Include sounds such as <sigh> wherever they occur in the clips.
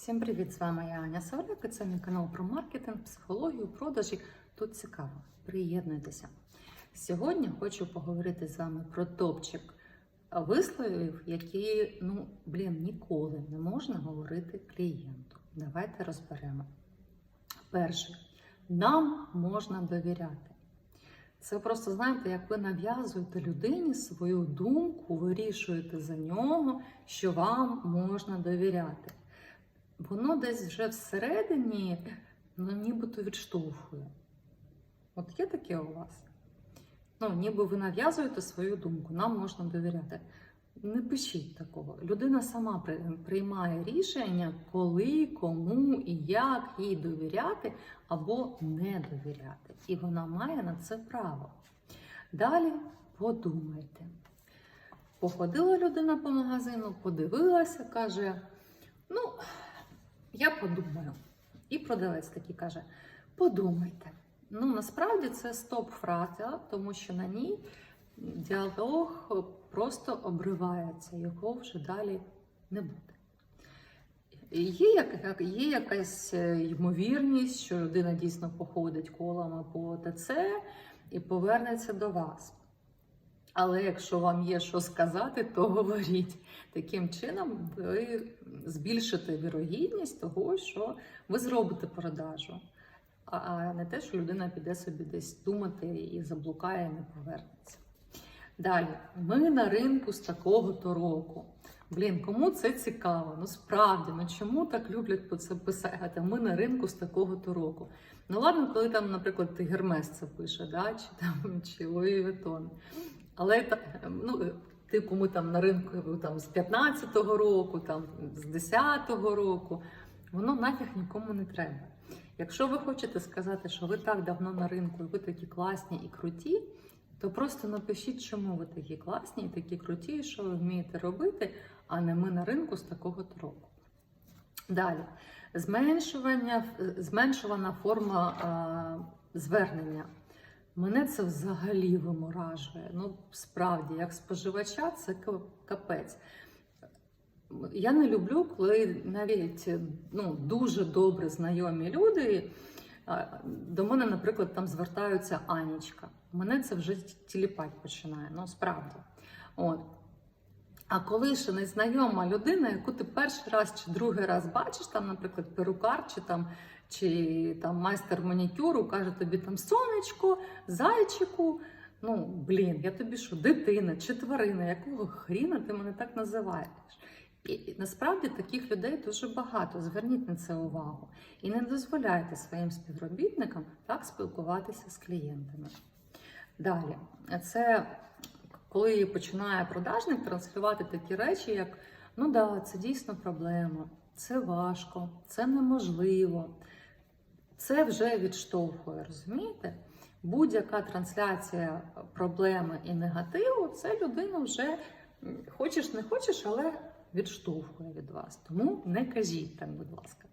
Всім привіт! З вами я Аня Савляк і це мій канал про маркетинг, психологію, продажі. Тут цікаво. Приєднуйтеся. Сьогодні хочу поговорити з вами про топчик висловів, які, ну, блін, ніколи не можна говорити клієнту. Давайте розберемо. Перший. Нам можна довіряти. Це просто, знаєте, як ви нав'язуєте людині свою думку, вирішуєте за нього, що вам можна довіряти. Воно десь вже всередині, ну, нібито відштовхує. От є таке у вас? Ну, ніби ви нав'язуєте свою думку, нам можна довіряти. Не пишіть такого. Людина сама приймає рішення, коли, кому і як їй довіряти або не довіряти. І вона має на це право. Далі подумайте. Походила людина по магазину, подивилася, каже: ну, я подумаю. І продавець такий каже: подумайте. Ну, насправді це стоп-фраза, тому що на ній діалог просто обривається, його вже далі не буде. Є, є якась е, ймовірність, що людина дійсно походить колами по ТЦ і повернеться до вас. Але якщо вам є що сказати, то говоріть. Таким чином ви збільшите вірогідність того, що ви зробите продажу, а не те, що людина піде собі десь думати і заблукає, і не повернеться. Далі, ми на ринку з такого-то року. Блін, кому це цікаво? Ну справді, ну чому так люблять це писати? Ми на ринку з такого-то року. Ну ладно, коли там, наприклад, ти Гермес це пише, да? чи там чи Луї Вітон. Але та- ну, типу, ми там на ринку там, з 15-го року, там, з 10-го року, воно нафіг нікому не треба. Якщо ви хочете сказати, що ви так давно на ринку, і ви такі класні і круті, то просто напишіть, чому ви такі класні і такі круті, і що ви вмієте робити, а не ми на ринку з такого-то року. Далі, зменшування, зменшувана форма а, звернення. Мене це взагалі виморажує. Ну, справді, як споживача, це капець. Я не люблю, коли навіть ну, дуже добре знайомі люди до мене, наприклад, там звертаються Анічка. Мене це вже тіліпать починає, ну справді. От. А коли ще незнайома людина, яку ти перший раз чи другий раз бачиш, там, наприклад, перукар, чи там, чи там майстер манікюру, каже тобі там сонечко, зайчику. Ну, блін, я тобі що, дитина чи тварина, якого хріна ти мене так називаєш? І, насправді таких людей дуже багато. Зверніть на це увагу. І не дозволяйте своїм співробітникам так спілкуватися з клієнтами. Далі, це коли починає продажник транслювати такі речі, як ну да, це дійсно проблема, це важко, це неможливо. Це вже відштовхує, розумієте? Будь-яка трансляція проблеми і негативу, це людина вже хочеш, не хочеш, але відштовхує від вас. Тому не кажіть так, будь ласка.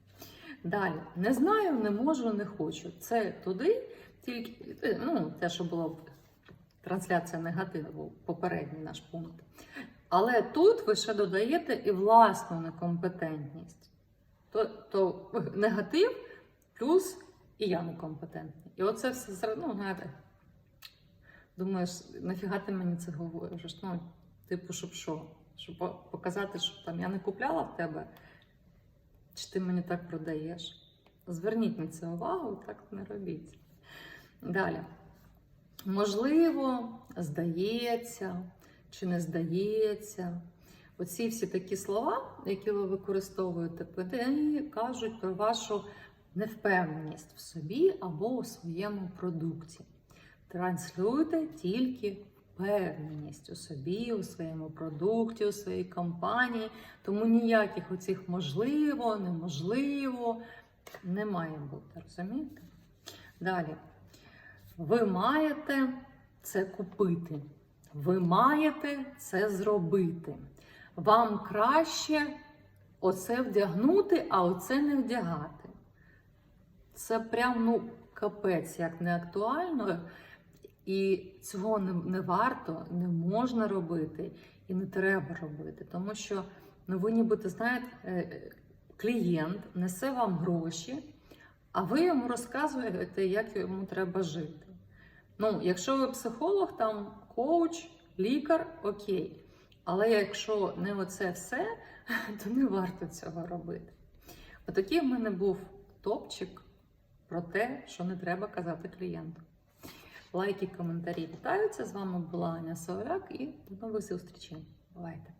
Далі, не знаю, не можу, не хочу. Це туди, тільки ну, те, що було трансляція негативу, попередній наш пункт. Але тут ви ще додаєте і власну некомпетентність. То, то негатив плюс і я некомпетентний. І оце все ну, знаєте, думаєш, нафіга ти мені це говориш? Ну, типу, щоб що? Щоб показати, що там я не купляла в тебе, чи ти мені так продаєш. Зверніть на це увагу, так не робіть. Далі. Можливо, здається, чи не здається. Оці всі такі слова, які ви використовуєте, вони кажуть про вашу невпевненість в собі або у своєму продукті. Транслюйте тільки впевненість у собі, у своєму продукті, у своїй компанії. Тому ніяких оцих можливо, неможливо не має бути, розумієте? Далі. Ви маєте це купити. Ви маєте це зробити. Вам краще оце вдягнути, а оце не вдягати. Це прям ну капець, як не актуально. І цього не, не варто, не можна робити і не треба робити. Тому що ну, ви нібито знаєте, е, клієнт несе вам гроші, а ви йому розказуєте, як йому треба жити. Ну, якщо ви психолог, там коуч, лікар, окей. Але якщо не оце все, <laughs> то не варто цього робити. Отакий в мене був топчик про те, що не треба казати клієнту. Лайки, коментарі вітаються. З вами була Аня Сауляк і до нових зустрічей. Бувайте!